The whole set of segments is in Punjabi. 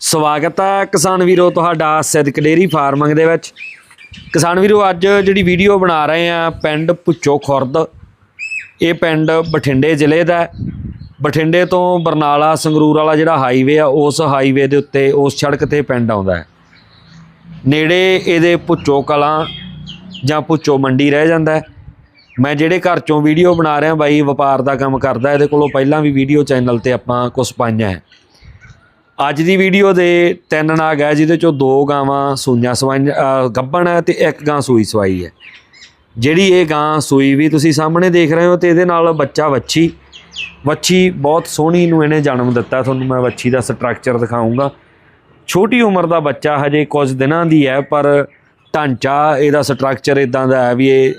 ਸਵਾਗਤ ਹੈ ਕਿਸਾਨ ਵੀਰੋ ਤੁਹਾਡਾ ਸਿੱਧਕ ਡੇਰੀ ਫਾਰਮਿੰਗ ਦੇ ਵਿੱਚ। ਕਿਸਾਨ ਵੀਰੋ, ਅੱਜ ਜਿਹੜੀ ਵੀਡੀਓ ਬਣਾ ਰਹੇ ਆ ਪਿੰਡ ਪੁੱਚੋ ਖੁਰਦ। ਇਹ ਪਿੰਡ ਬਠਿੰਡੇ ਜ਼ਿਲ੍ਹੇ ਦਾ ਬਠਿੰਡੇ ਤੋਂ ਬਰਨਾਲਾ, ਸੰਗਰੂਰ ਵਾਲਾ ਜਿਹੜਾ ਹਾਈਵੇ ਆ, ਉਸ ਹਾਈਵੇ ਦੇ ਉੱਤੇ, ਉਸ ਸੜਕ ਤੇ ਪਿੰਡ ਆਉਂਦਾ ਹੈ। ਨੇੜੇ ਇਹਦੇ ਪੁੱਚੋ ਕਲਾਂ ਜਾਂ ਪੁੱਚੋ ਮੰਡੀ ਰਹਿ ਜਾਂਦਾ ਮੈਂ ਜਿਹੜੇ ਘਰ ਚੋਂ ਵੀਡੀਓ ਬਣਾ ਰਿਹਾ, ਬਾਈ ਵਪਾਰ ਦਾ ਕੰਮ ਕਰਦਾ, ਇਹਦੇ ਕੋਲੋਂ ਪਹਿਲਾਂ ਵੀ ਵੀਡੀਓ ਚੈਨਲ ਤੇ ਆਪਾਂ ਕੁਝ ਪਾਈਆਂ ਹੈ। ਅੱਜ ਦੀ ਵੀਡੀਓ ਦੇ ਤਿੰਨ ਨਾਗ ਹੈ ਜਿਹਦੇ ਚੋਂ ਦੋ ਗਾਵਾਂ ਸੂਈਆਂ ਸਵਾਈਆਂ ਅ, ਗੱਭਣ ਹੈ ਤੇ ਇੱਕ ਗਾਂ ਸੂਈ ਸਵਾਈ ਹੈ। ਜਿਹੜੀ ਇਹ ਗਾਂ ਸੂਈ ਵੀ ਤੁਸੀਂ ਸਾਹਮਣੇ ਦੇਖ ਰਹੇ ਹੋ ਤੇ ਇਹਦੇ ਨਾਲ ਬੱਚਾ ਵੱਛੀ। ਵੱਛੀ ਬਹੁਤ ਸੋਹਣੀ ਨੂੰ ਇਹਨੇ ਜਨਮ ਦਿੱਤਾ ਤੁਹਾਨੂੰ ਮੈਂ ਵੱਛੀ ਦਾ ਸਟਰਕਚਰ ਦਿਖਾਉਂਗਾ ਛੋਟੀ ਉਮਰ ਦਾ ਬੱਚਾ ਹਜੇ ਕੁਝ ਦਿਨਾਂ ਦੀ ਹੈ ਪਰ ਢਾਂਚਾ ਇਹਦਾ ਸਟਰਕਚਰ ਇਦਾਂ ਦਾ ਹੈ ਵੀ ਇਹ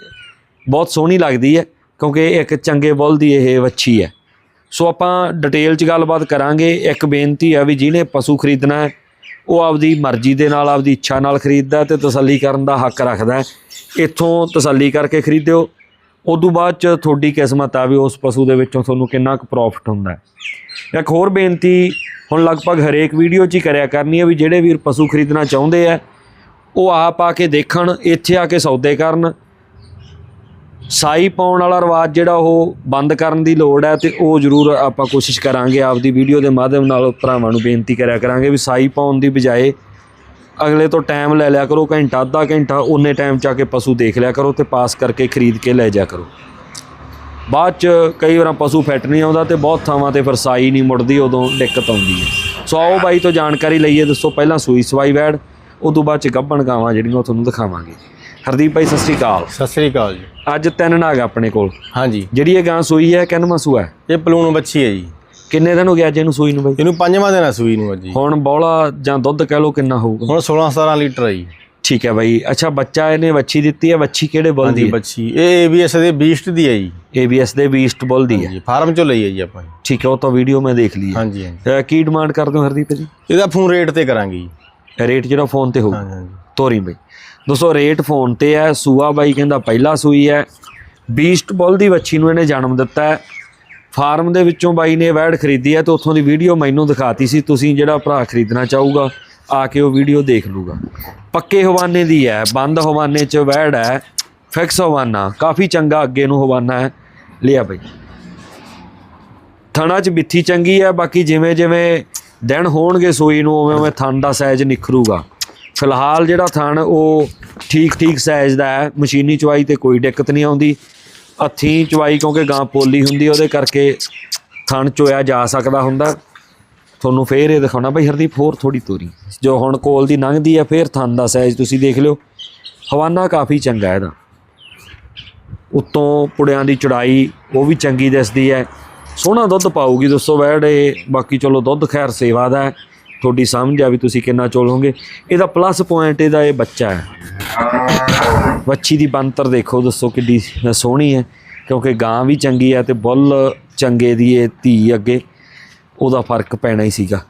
ਬਹੁਤ ਸੋਹਣੀ ਲੱਗਦੀ ਹੈ ਕਿਉਂਕਿ ਇੱਕ ਚੰਗੇ ਬੁੱਲ ਦੀ ਇਹ ਵੱਛੀ ਹੈ। ਸੋ ਆਪਾਂ ਡਿਟੇਲ 'ਚ ਗੱਲਬਾਤ ਕਰਾਂਗੇ। ਇੱਕ ਬੇਨਤੀ ਆ ਵੀ ਜਿਹਨੇ ਪਸ਼ੂ ਖਰੀਦਣਾ ਹੈ, ਉਹ ਆਪਦੀ ਮਰਜ਼ੀ ਦੇ ਨਾਲ, ਆਪਦੀ ਇੱਛਾ ਨਾਲ ਖਰੀਦਦਾ ਤੇ ਤਸੱਲੀ ਕਰਨ ਦਾ ਹੱਕ ਰੱਖਦਾ ਇੱਥੋਂ ਤਸੱਲੀ ਕਰਕੇ ਖਰੀਦਿਓ। ਉਦੋਂ ਬਾਅਦ 'ਚ ਤੁਹਾਡੀ ਕਿਸਮਤ ਆ ਵੀ ਉਸ ਪਸ਼ੂ ਦੇ ਵਿੱਚੋਂ ਤੁਹਾਨੂੰ ਕਿੰਨਾ ਕੁ ਪ੍ਰੋਫਿਟ ਹੁੰਦਾ ਇੱਕ ਹੋਰ ਬੇਨਤੀ, ਹੁਣ ਲਗਭਗ ਹਰੇਕ ਵੀਡੀਓ 'ਚ ਹੀ ਕਰਿਆ ਕਰਨੀ ਹੈ ਵੀ ਜਿਹੜੇ ਵੀਰ ਪਸ਼ੂ ਖਰੀਦਣਾ ਚਾਹੁੰਦੇ ਆ, ਉਹ ਆਪ ਆ ਕੇ ਦੇਖਣ, ਇੱਥੇ ਆ ਕੇ ਸੌਦੇ ਕਰਨ। ਸਾਈ ਪਾਉਣ ਵਾਲਾ ਰਿਵਾਜ ਜਿਹੜਾ ਉਹ ਬੰਦ ਕਰਨ ਦੀ ਲੋੜ ਹੈ ਤੇ ਉਹ ਜ਼ਰੂਰ ਆਪਾਂ ਕੋਸ਼ਿਸ਼ ਕਰਾਂਗੇ ਆਪਦੀ ਵੀਡੀਓ ਦੇ ਮਾਧਿਅਮ ਨਾਲ ਭਰਾਵਾਂ ਨੂੰ ਬੇਨਤੀ ਕਰਿਆ ਕਰਾਂਗੇ ਵੀ ਸਾਈ ਪਾਉਣ ਦੀ ਬਜਾਏ ਅਗਲੇ ਤੋਂ ਟਾਈਮ ਲੈ ਲਿਆ ਕਰੋ, ਘੰਟਾ, ਅੱਧਾ ਘੰਟਾ ਉਨੇ ਟਾਈਮ ਚ ਆ ਕੇ ਪਸ਼ੂ ਦੇਖ ਲਿਆ ਕਰੋ ਤੇ ਪਾਸ ਕਰਕੇ ਖਰੀਦ ਕੇ ਲੈ ਜਾ ਕਰੋ। ਬਾਅਦ ਚ ਕਈ ਵਾਰ ਪਸ਼ੂ ਫਿੱਟ ਨਹੀਂ ਆਉਂਦਾ ਤੇ ਬਹੁਤ ਥਾਵਾਂ ਤੇ ਫਿਰ ਸਾਈ ਨਹੀਂ ਮੁੜਦੀ, ਉਦੋਂ ਦਿੱਕਤ ਆਉਂਦੀ ਹੈ। ਸੋ ਆਓ ਬਾਈ ਤੋਂ ਜਾਣਕਾਰੀ ਲਈਏ, ਦੱਸੋ ਪਹਿਲਾਂ ਸੂਈ ਸਵਾਈ ਵੈੜ, ਉਦੋਂ ਬਾਅਦ ਚ ਗੱਭਣ ਗਾਵਾਂ ਜਿਹੜੀਆਂ ਉਹ ਤੁਹਾਨੂੰ ਦਿਖਾਵਾਂਗੇ। ਹਰਦੀਪ ਭਾਈ ਸਤਿ ਸ੍ਰੀ ਅਕਾਲ। ਸਤਿ ਸ੍ਰੀ ਅਕਾਲ ਜੀ। ਅੱਜ ਤਿੰਨ ਨਾਗ ਆਪਣੇ ਕੋਲ। ਹਾਂਜੀ। ਜਿਹੜੀ ਇਹ ਗਾਂ ਸੂਈ ਹੈ ਕਿੰਨਵਾਂ ਸੂਆ ਹੈ? ਇਹ ਪਲੂਣ ਬੱਚੀ ਹੈ ਜੀ। ਕਿੰਨੇ ਦਿਨ ਹੋ ਗਿਆ ਅੱਜ ਇਹਨੂੰ ਸੂਈ ਨੂੰ ਬਾਈ? ਇਹਨੂੰ ਪੰਜਵਾਂ ਦਿਨ ਆ ਸੂਈ ਨੂੰ ਅੱਜ ਜੀ। ਹੁਣ ਬੌਲਾ ਜਾਂ ਦੁੱਧ ਕਹਿ ਲਓ ਕਿੰਨਾ ਹੋਊਗਾ? ਹੁਣ 16 17 ਲੀਟਰ ਆ ਜੀ। ਠੀਕ ਹੈ ਬਾਈ। ਅੱਛਾ ਬੱਚਾ ਇਹਨੇ ਵੱਛੀ ਦਿੱਤੀ ਹੈ ਵੱਛੀ ਕਿਹੜੇ ਬੁੱਲ ਹਾਂਜੀ ਦੀ ਹੈ? ਬੱਚੀ ਇਹ ਏਬੀਐਸ ਦੇ ਬੀਸਟ ਦੀ ਹੈ ਜੀ। ABS ਦੇ ਬੀਸਟ ਬੁੱਲ ਦੀ ਹੈ। ਜੀ ਫਾਰਮ ਚੋਂ ਲਈ ਹੈ ਜੀ ਆਪਾਂ। ਠੀਕ ਹੈ ਉਹ ਤਾਂ ਵੀਡੀਓ ਮੈਂ ਦੇਖ ਲਈ ਹੈ। ਹਾਂਜੀ ਹਾਂਜੀ। ਅਹ ਕੀ ਡਿਮਾਂਡ ਕਰਦੇ ਹੋ ਹਰਦੀਪ ਜੀ? ਇਹਦਾ ਫੋਨ ਰੇਟ ਤੇ ਕਰਾਂਗੇ ਜੀ। ਰੇਟ ਜਿਹੜਾ ਫੋਨ ਤੇ ਹੋਊ। ਹਾਂਜੀ ਹਾਂਜੀ। ਤੋਰੀ ਬਾਈ। ਦੋਸਤੋ ਰੇਟ ਫੋਨ ਤੇ ਹੈ। ਸੂਆ ਬਾਈ ਕਹਿੰਦਾ ਪਹਿਲਾ ਸੂਈ ਹੈ। ਬੀਸਟ ਬੁੱਲ ਦੀ ਵੱਛੀ ਨੂੰ ਇਹਨੇ ਜਨਮ ਦਿੱਤਾ ਹੈ। ਫਾਰਮ ਦੇ ਵਿੱਚੋਂ ਬਾਈ ਨੇ ਵੈੜ ਖਰੀਦੀ ਹੈ ਤੇ ਉੱਥੋਂ ਦੀ ਵੀਡੀਓ ਮੈਨੂੰ ਦਿਖਾਤੀ ਸੀ। ਤੁਸੀਂ ਜਿਹੜਾ ਭਰਾ ਖਰੀਦਣਾ ਚਾਹੂਗਾ, ਆ ਕੇ ਉਹ ਵੀਡੀਓ ਦੇਖ ਲੂਗਾ ਪੱਕੇ ਹਵਾਨੇ ਦੀ ਹੈ। ਬੰਦ ਹਵਾਨੇ 'ਚ ਵੈੜ ਹੈ। ਫਿਕਸ ਹਵਾਨਾ। ਕਾਫੀ ਚੰਗਾ ਅੱਗੇ ਨੂੰ ਹਵਾਨਾ ਹੈ। ਲਿਆ ਬਾਈ। ਥਣਾ 'ਚ ਬਿੱਥੀ ਚੰਗੀ ਹੈ। ਬਾਕੀ ਜਿਵੇਂ ਜਿਵੇਂ ਦਿਨ ਹੋਣਗੇ ਸੂਈ ਨੂੰ ਉਵੇਂ ਉਵੇਂ ਥਣ ਦਾ ਸਾਈਜ਼ ਨਿਖਰੂਗਾ। ਫਿਲਹਾਲ ਜਿਹੜਾ ਥਣ ਉਹ ਠੀਕ ਠੀਕ ਸਾਈਜ਼ ਦਾ ਹੈ। ਮਸ਼ੀਨੀ ਚਵਾਈ ਤੇ ਕੋਈ ਦਿੱਕਤ ਨਹੀਂ ਆਉਂਦੀ। ਹੱਥੀਂ ਚਵਾਈ ਕਿਉਂਕਿ ਗਾਂ ਪੋਲੀ ਹੁੰਦੀ, ਉਹਦੇ ਕਰਕੇ ਥਣ ਚੋਇਆ ਜਾ ਸਕਦਾ ਹੁੰਦਾ। ਤੁਹਾਨੂੰ ਫੇਰ ਇਹ ਦਿਖਾਉਣਾ ਬਈ ਹਰਦੀਪ, ਹੋਰ ਥੋੜੀ ਤੋਰੀ। ਜੋ ਹੁਣ ਕੋਲ ਦੀ ਲੰਘਦੀ ਹੈ, ਫੇਰ ਥਣ ਦਾ ਸਾਈਜ਼ ਤੁਸੀਂ ਦੇਖ ਲਿਓ। ਹਵਾਨਾ ਕਾਫੀ ਚੰਗਾ ਇਹਦਾ। ਉੱਤੋਂ ਪੁੜਿਆਂ ਦੀ ਚੜਾਈ, ਉਹ ਵੀ ਚੰਗੀ ਦਿਸਦੀ ਹੈ। ਸੋਹਣਾ ਦੁੱਧ ਪਾਊਗੀ ਦੋਸਤੋ, ਵੈੜ ਇਹ। ਬਾਕੀ ਚਲੋ ਦੁੱਧ ਖੈਰ ਸੇਵਾ ਦਾ ਹੈ। ਤੁਹਾਡੀ ਸਮਝ ਆ ਵੀ ਤੁਸੀਂ ਕਿੰਨਾ ਚੋਲੋਗੇ ਇਹਦਾ ਪਲੱਸ ਪੁਆਇੰਟ ਇਹਦਾ ਇਹ ਬੱਚਾ ਹੈ। ਵੱਛੀ ਦੀ ਬੰਤਰ ਦੇਖੋ ਦੱਸੋ ਕਿੱਡੀ ਸੋਹਣੀ ਹੈ। ਕਿਉਂਕਿ ਗਾਂ ਵੀ ਚੰਗੀ ਹੈ ਤੇ ਬੁੱਲ ਚੰਗੇ ਦੀ ਇਹ ਧੀ ਅੱਗੇ ਉਹਦਾ ਫ਼ਰਕ ਪੈਣਾ ਹੀ ਸੀਗਾ।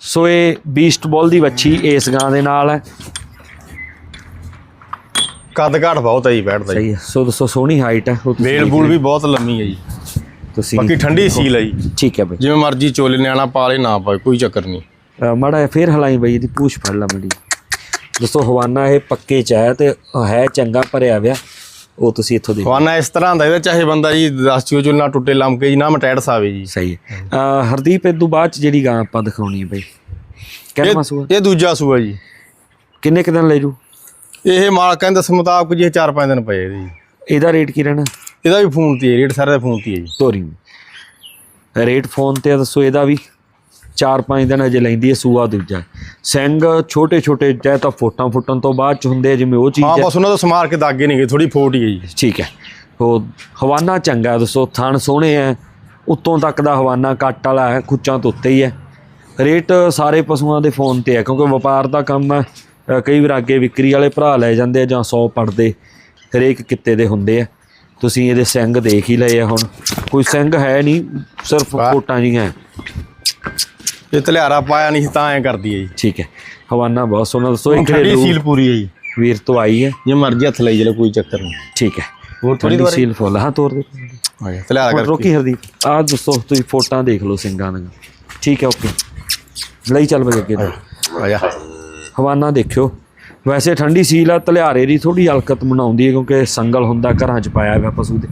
ਸੋ ਇਹ ਬੀਸਟ ਬੁੱਲ ਦੀ ਵੱਛੀ ਇਸ ਗਾਂ ਦੇ ਨਾਲ ਹੈ। ਕੱਦ ਘਾਟ ਬਹੁਤ ਹੈ ਜੀ ਬੈਠਦਾ ਜੀ। ਸਹੀ ਹੈ। ਸੋ ਦੱਸੋ ਸੋਹਣੀ ਹਾਈਟ ਹੈ। ਵੇਲ ਬੂਲ ਵੀ ਬਹੁਤ ਲੰਮੀ ਹੈ ਜੀ। ਤੁਸੀਂ ਬਾਕੀ ਠੰਡੀ ਸੀਲ ਹੈ ਜੀ। ਠੀਕ ਹੈ ਬਈ। ਜਿਵੇਂ ਮਰਜ਼ੀ ਚੋਲੇ ਨਿਆਣਾ ਪਾਲੇ ਨਾ ਪਾਏ ਕੋਈ ਚੱਕਰ ਨਹੀਂ। ਅ, ਮਾੜਾ ਜਿਹਾ ਫੇਰ ਹਲਾਈ ਬਈ ਇਹਦੀ ਪੂਛ ਫੜ ਲਾ ਮੜੀ ਦੋਸਤੋ ਹਵਾਨਾ ਇਹ ਪੱਕੇ ਚ ਹੈ ਤੇ ਹੈ ਚੰਗਾ ਭਰਿਆ ਵਿਆ ਉਹ ਤੁਸੀਂ ਇੱਥੋਂ ਦੇਖੋ। ਖਵਾਨਾ ਇਸ ਤਰ੍ਹਾਂ ਦਾ ਇਹਦਾ ਚਾਹੇ ਬੰਦਾ ਜੀ 10 ਚੀਓ ਚੋਲ ਨਾ ਟੁੱਟੇ ਲੰਮਕੇ ਜੀ ਨਾ ਮਟੈੜਸ ਆਵੇ ਜੀ। ਸਹੀ ਹੈ। ਅ, ਹਰਦੀਪ ਇਹ ਤੋਂ ਬਾਅਦ ਚ ਜਿਹੜੀ ਗਾਂ ਆਪਾਂ ਦਿਖਾਉਣੀ ਹੈ ਬਈ। ਕਿੰਨਾ ਇਹ- ਮਸੂਆ? ਇਹ ਦੂਜਾ ਸੂਆ ਜੀ। ਕਿੰਨੇ ਕੁ ਦਿਨ ਲੈ ਜੂ ਇਹ ਮਾਲਕਾਂ ਦੇ ਦੱਸ ਮੁਤਾਬਕ ਜੀ 4-5 ਦਿਨ ਪਏ ਇਹਦੇ ਜੀ। ਇਹਦਾ ਰੇਟ ਕੀ ਰਹਿਣਾ? ਇਹਦਾ ਵੀ ਫੋਨ ਤੇ ਹੈ ਰੇਟ ਸਾਰੇ ਦਾ ਫੋਨ ਤੇ ਹੈ ਜੀ। ਤੋਰੀ ਰੇਟ ਫੋਨ ਤੇ ਆ, ਦੱਸੋ ਇਹਦਾ ਵੀ 4-5 ਦਿਨ ਅਜੇ ਲੈਂਦੀ ਹੈ ਸੂਆ ਦੂਜਾ। ਸਿੰਘ ਛੋਟੇ ਛੋਟੇ ਚਾਹੇ ਤਾਂ ਫੋਟਾਂ ਫੁੱਟਣ ਤੋਂ ਬਾਅਦ ਚ ਹੁੰਦੇ ਆ, ਜਿਵੇਂ ਉਹ ਚੀਜ਼ ਹਾਂ ਹੈ। ਬਸ ਉਹਨਾਂ ਤੋਂ ਸਮਾਰ ਕੇ ਦਾਗੇ ਨਹੀਂ ਗਏ ਥੋੜੀ ਫੋਟ ਹੀ ਹੈ ਜੀ। ਠੀਕ ਹੈ। ਉਹ ਹਵਾਨਾ ਚੰਗਾ ਹੈ ਦੱਸੋ ਥਣ ਸੋਹਣੇ ਹੈ ਉੱਤੋਂ ਤੱਕ ਦਾ ਹਵਾਨਾ ਕੱਟ ਵਾਲਾ ਹੈ ਖੁੱਚਾਂ ਤੋਂ ਉੱਤੇ ਹੀ ਹੈ। ਰੇਟ ਸਾਰੇ ਪਸ਼ੂਆਂ ਦੇ ਫੋਨ ਤੇ ਹੈ ਕਿਉਂਕਿ ਵਪਾਰ ਦਾ ਕੰਮ ਹੈ ਅ, ਕਈ ਵਾਰ ਅੱਗੇ ਵਿਕਰੀ ਵਾਲੇ ਭਰਾ ਲੈ ਜਾਂਦੇ ਆ ਜਾਂ 100 ਪੜਦੇ ਹਰੇਕ ਕਿੱਤੇ ਦੇ ਹੁੰਦੇ ਆ। ਤੁਸੀਂ ਇਹਦੇ ਸਿੰਘ ਦੇਖ ਹੀ ਲਏ ਆ ਹੁਣ। ਕੋਈ ਸਿੰਘ ਹੈ ਨਹੀਂ ਸਿਰਫ। ਫੋਟਾਂ ਜੀਆਂ। ਇਹ ਤਲਿਆਰਾ ਪਾਇਆ ਨਹੀਂ ਤਾਂ ਐ ਕਰਦੀ ਹੈ ਜੀ। ਠੀਕ ਹੈ। ਹਵਾਨਾ ਬਹੁਤ ਸੋਹਣਾ ਦੱਸੋ ਇਹ ਘਰੇਲੂ ਸੀਲ ਪੂਰੀ ਹੈ ਜੀ। ਵੀਰ ਤੋਂ ਆਈ ਹੈ। ਜੇ ਮਰਜ਼ੀ ਹੱਥ ਲਈ ਚਲੋ ਕੋਈ ਚੱਕਰ ਨਹੀਂ। ਠੀਕ ਹੈ। ਹੋਰ ਥੋੜੀ ਠੰਡੀ ਸੀਲ ਫੁੱਲ ਹਾਂ ਤੋਰ ਦੇ। ਤਲਿਆਰਾ ਕਰਕੇ। ਰੋਕੀ ਹਰਦੀਪ। ਆਹ ਦੋਸਤੋ ਤੁਸੀਂ ਫੋਟਾਂ ਦੇਖ ਲਓ ਸਿੰਘਾਂ ਦੀਆਂ। ਠੀਕ ਹੈ ਓਕੇ। ਲਈ ਚੱਲ ਬਈ ਅੱਗੇ ਆ ਜਾ ਹਵਾਨਾ ਦੇਖਿਓ। ਵੈਸੇ ਠੰਡੀ ਸੀਲ ਆ ਤਲਿਆਰੇ ਦੀ ਥੋੜੀ ਹਲਕਤ ਬਣਾਉਂਦੀ ਹੈ ਕਿਉਂਕਿ ਸੰਗਲ ਹੁੰਦਾ ਘਰਾਂ 'ਚ ਪਾਇਆ ਹੋਇਆ ਪਸ਼ੂ ਦੇ।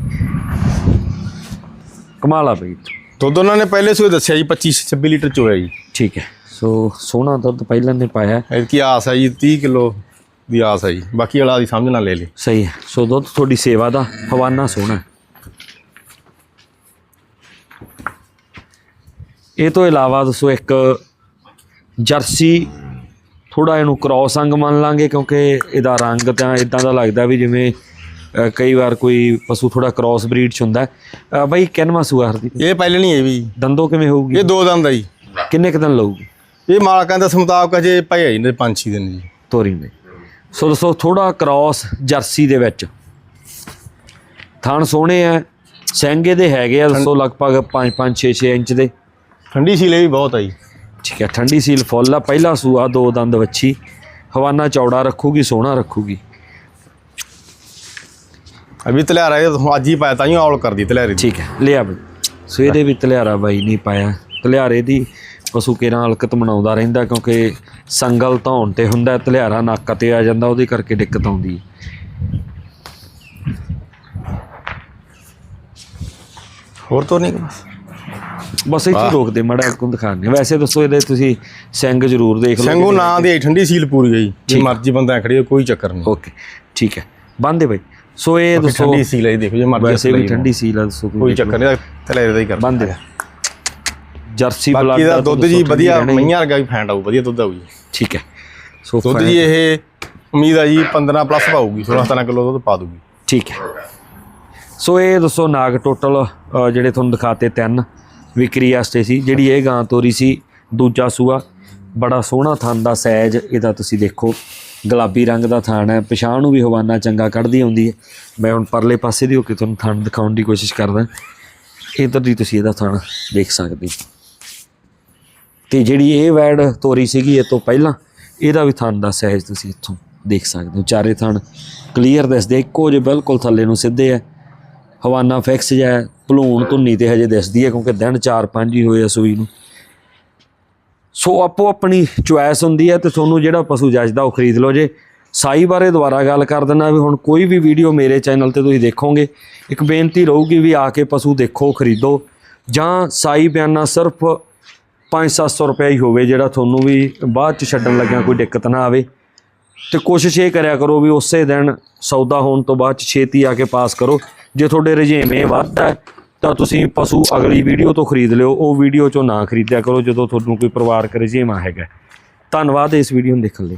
ਕਮਾਲ ਆ ਬਈ। ਦੁੱਧ ਉਹਨਾਂ ਨੇ ਪਹਿਲੇ ਸੂਏ ਦੱਸਿਆ ਜੀ 25 26 ਲੀਟਰ ਚੋਇਆ ਜੀ। ਠੀਕ ਹੈ ਸੋ ਸੋਹਣਾ ਦੁੱਧ ਪਹਿਲਾਂ ਨੇ ਪਾਇਆ। ਕੀ ਆਸ ਹੈ ਜੀ 30 ਕਿਲੋ ਦੀ ਆਸ ਹੈ ਜੀ। ਬਾਕੀ ਵਾਲਾ ਦੀ ਸਮਝ ਨਾਲ ਲੈ ਲਈ ਸਹੀ ਹੈ ਸੋ ਦੁੱਧ ਤੁਹਾਡੀ ਸੇਵਾ ਦਾ ਹਵਾਨਾ ਸੋਹਣਾ। ਇਹ ਤੋਂ ਇਲਾਵਾ ਦੱਸੋ ਇੱਕ ਜਰਸੀ ਥੋੜਾ ਇਹਨੂੰ ਕ੍ਰੋਸ ਅੰਗ ਮੰਨ ਲਾਂਗੇ ਕਿਉਂਕਿ ਇਹਦਾ ਰੰਗ ਤਾਂ ਇਦਾਂ ਦਾ ਲੱਗਦਾ ਵੀ ਜਿਵੇਂ ਕਈ ਵਾਰ ਕੋਈ ਪਸ਼ੂ ਥੋੜਾ ਕ੍ਰੋਸ ਬਰੀਡ ਚ ਹੁੰਦਾ ਬਾਈ ਕਿੰਨਵਾਂ ਸੂਆ ਹਰਦੀ ਇਹ ਪਹਿਲੇ ਨਹੀਂ ਹੈ ਵੀ ਦੰਦੋ ਕਿਵੇਂ ਹੋਊਗੀ? ਇਹ ਦੋ ਦੰਦ ਆ ਜੀ। ਕਿੰਨੇ ਕੁ ਦਿਨ ਲਊਗੀ? ਇਹ ਮਾਲਕਾਂ ਦਾ ਮੁਤਾਬਕ ਅਜੇ ਪਏ ਜੀ ਨੇ 5-6 ਦਿਨ ਜੀ। ਤੋਰੀ ਦੇ ਸੋ ਦੋਸਤੋ ਥੋੜਾ ਕ੍ਰਾਸ ਜਰਸੀ ਦੇ ਵਿੱਚ। ਥਣ ਸੋਹਣੇ ਆ ਸਹਿੰਗੇ ਦੇ ਹੈਗੇ ਆ ਦੱਸੋ ਲਗਭਗ 5 5 6 6 ਇੰਚ ਦੇ। ਠੰਡੀ ਸੀਲੇ ਵੀ ਬਹੁਤ ਆ ਜੀ। ਠੀਕ ਹੈ ਠੰਡੀ ਸੀਲ ਫੁੱਲ ਆ ਪਹਿਲਾ ਸੂਆ ਦੋ ਦੰਦ ਵੱਛੀ। ਹਵਾਨਾ ਚੌੜਾ ਰੱਖੂਗੀ ਸੋਹਣਾ ਰੱਖੂਗੀ। ਅਭੀ ਤਲਿਆਰਾ ਇਹ ਅੱਜ ਹੀ ਪਾਇਆ ਤਾਂ ਹੀ ਔਲ ਕਰਦੀ ਤਲਿਆਰੇ ਦੀ। ਠੀਕ ਹੈ ਲਿਆ ਬਈ। ਸੋ ਇਹਦੇ ਵੀ ਤਲਿਆਰਾ ਬਾਈ ਨਹੀਂ ਪਾਇਆ। ਤਲਿਆਰੇ ਦੀ ਪਸ਼ੂ ਕੇਰਾਂ ਹਲਕਤ ਮਨਾਉਂਦਾ ਰਹਿੰਦਾ ਕਿਉਂਕਿ ਸੰਗਲ ਧੌਣ ਤੇ ਹੁੰਦਾ ਤਲਿਆਰਾ ਨੱਕ ਤੇ ਆ ਜਾਂਦਾ ਉਹਦੇ ਕਰਕੇ ਦਿੱਕਤ ਆਉਂਦੀ। ਹੈ ਹੋਰ ਤੋਂ ਨਹੀਂ। ਬਸ ਬਸ ਇੱਥੇ ਰੋਕਦੇ ਮੜਾ ਕੋ ਦਿਖਾਣੇ ਵੈਸੇ ਦੱਸੋ ਇਹਦੇ ਤੁਸੀਂ ਸਿੰਘ ਜ਼ਰੂਰ ਦੇਖ ਲਓ ਸੰਗੂ ਨਾਂ ਦੀ ਠੰਡੀ ਸੀਲ ਪੂਰੀ ਗਈ ਜੇ। ਮਰਜ਼ੀ ਬੰਦਾ ਖੜੀ ਹੋ, ਕੋਈ ਚੱਕਰ ਨਹੀਂ। ਓਕੇ ਠੀਕ ਹੈ। ਬੰਦੇ ਬਈ। ਸੋ ਇਹ ਦੱਸੋ ਠੰਡੀ ਸੀਲ ਹੈ ਦੇਖੋ ਜੇ ਮਰਜ਼ੀ ਵੈਸੇ ਵੀ ਠੰਡੀ ਸੀਲ ਆ ਦੱਸੋ ਕੋਈ ਚੱਕਰ ਨਹੀਂ ਤਲਿਆਰੇ ਦਾ ਹੀ ਕਰ ਬੰਦੇ ਜਰਸੀ ਬਲੱਡ ਬਾਕੀ ਦਾ ਦੁੱਧ ਜੀ ਵਧੀਆ ਹੀ। ਮਈਆਂ ਵਰਗਾ ਵੀ ਫੈਂਟ ਆਊ ਵਧੀਆ ਦੁੱਧ ਆਊ ਜੀ। ਠੀਕ ਹੈ। ਸੋ ਦੁੱਧ ਜੀ ਇਹ ਉਮੀਦ ਆ ਜੀ 15 ਪਲੱਸ ਪਾਊਗੀ 16 17 ਕਿਲੋ ਦੁੱਧ ਪਾ ਦੂਗੀ ਠੀਕ ਹੈ। ਸੋ ਇਹ ਦੱਸੋ ਨਾਗ ਟੋਟਲ ਜਿਹੜੇ ਤੁਹਾਨੂੰ ਦਿਖਾਤੇ ਤਿੰਨ। ਵਿਕਰੀ ਵਾਸਤੇ ਸੀ, ਜਿਹੜੀ ਇਹ ਗਾਂ ਤੋਰੀ ਸੀ, ਦੂਜਾ ਸੂਆ। ਬੜਾ ਸੋਹਣਾ ਥਣ ਦਾ ਸਾਈਜ਼ ਇਹਦਾ ਤੁਸੀਂ ਦੇਖੋ। ਗੁਲਾਬੀ ਰੰਗ ਦਾ ਥਣ ਹੈ, ਪਛਾਣ ਨੂੰ ਵੀ ਹਵਾਨਾ ਚੰਗਾ ਕੱਢਦੀ ਆਉਂਦੀ ਹੈ। ਮੈਂ ਹੁਣ ਪਰਲੇ ਪਾਸੇ ਦੀ ਹੋ ਕੇ ਤੁਹਾਨੂੰ ਥਣ ਦਿਖਾਉਣ ਦੀ ਕੋਸ਼ਿਸ਼ ਕਰਦਾ। ਇਧਰ ਦੀ ਤੁਸੀਂ ਇਹਦਾ ਥਣ ਦੇਖ ਸਕਦੇ ਹੋ। ਤੇ ਜਿਹੜੀ ਇਹ ਵੈੜ ਤੋਰੀ ਸੀਗੀ ਇਹ ਤੋਂ ਪਹਿਲਾਂ, ਇਹਦਾ ਵੀ ਥਣ ਦਾ ਸਾਈਜ਼ ਤੁਸੀਂ ਇੱਥੋਂ ਦੇਖ ਸਕਦੇ ਹੋ। ਚਾਰੇ ਥਣ ਕਲੀਅਰ ਦਿਸਦੇ ਇੱਕੋ ਜਿਹੇ ਬਿਲਕੁਲ ਥੱਲੇ ਨੂੰ ਸਿੱਧੇ ਆ। ਹਵਾਨਾ ਫਿਕਸ ਜਿਹਾ ਭਲੂਣ ਧੁੰਨੀ ਤੇ ਹਜੇ ਦਿਸਦੀ ਹੈ ਕਿਉਂਕਿ ਦਿਨ 4-5 ਹੀ ਹੋਏ ਆ ਸੂਈ ਨੂੰ। ਸੋ ਆਪੋ ਆਪਣੀ ਚੁਆਇਸ ਹੁੰਦੀ ਹੈ ਤੇ ਤੁਹਾਨੂੰ ਜਿਹੜਾ ਪਸ਼ੂ ਜੱਜਦਾ ਉਹ ਖਰੀਦ ਲਓ ਜੇ। ਸਾਈ ਬਾਰੇ ਦੁਬਾਰਾ ਗੱਲ ਕਰ ਦਿੰਦਾ ਵੀ ਹੁਣ ਕੋਈ ਵੀ ਵੀਡੀਓ ਮੇਰੇ ਚੈਨਲ ਤੇ ਤੁਸੀਂ ਦੇਖੋਗੇ, ਇੱਕ ਬੇਨਤੀ ਰਹੂਗੀ ਵੀ ਆ ਕੇ ਪਸ਼ੂ ਦੇਖੋ, ਖਰੀਦੋ। ਜਾਂ ਸਾਈ ਬਿਆਨਾ ਸਿਰਫ 5-700 ਰੁਪਏ ਹੀ ਹੋਵੇ ਜਿਹੜਾ ਤੁਹਾਨੂੰ ਵੀ ਬਾਅਦ ਚ ਛੱਡਣ ਲੱਗਿਆ ਕੋਈ ਦਿੱਕਤ ਨਾ ਆਵੇ। ਤੇ ਕੋਸ਼ਿਸ਼ ਇਹ ਕਰਿਆ ਕਰੋ ਵੀ ਉਸੇ ਦਿਨ ਸੌਦਾ ਹੋਣ ਤੋਂ ਬਾਅਦ ਚ ਛੇਤੀ ਆ ਕੇ ਪਾਸ ਕਰੋ। ਜੇ ਤੁਹਾਡੇ ਰਜੇਵੇਂ ਵੱਧਦਾ ਹੈ, ਤਾਂ ਤੁਸੀਂ ਪਸ਼ੂ ਅਗਲੀ ਵੀਡੀਓ ਤੋਂ ਖਰੀਦ ਲਿਓ। ਉਹ ਵੀਡੀਓ ਚੋਂ ਨਾ ਖਰੀਦਿਆ ਕਰੋ ਜਦੋਂ ਤੁਹਾਨੂੰ ਕੋਈ ਪਰਿਵਾਰਕ ਰਜੇਵਾਂ ਹੈਗਾ। ਧੰਨਵਾਦ ਇਸ ਵੀਡੀਓ ਨੂੰ ਦੇਖਣ ਲਈ।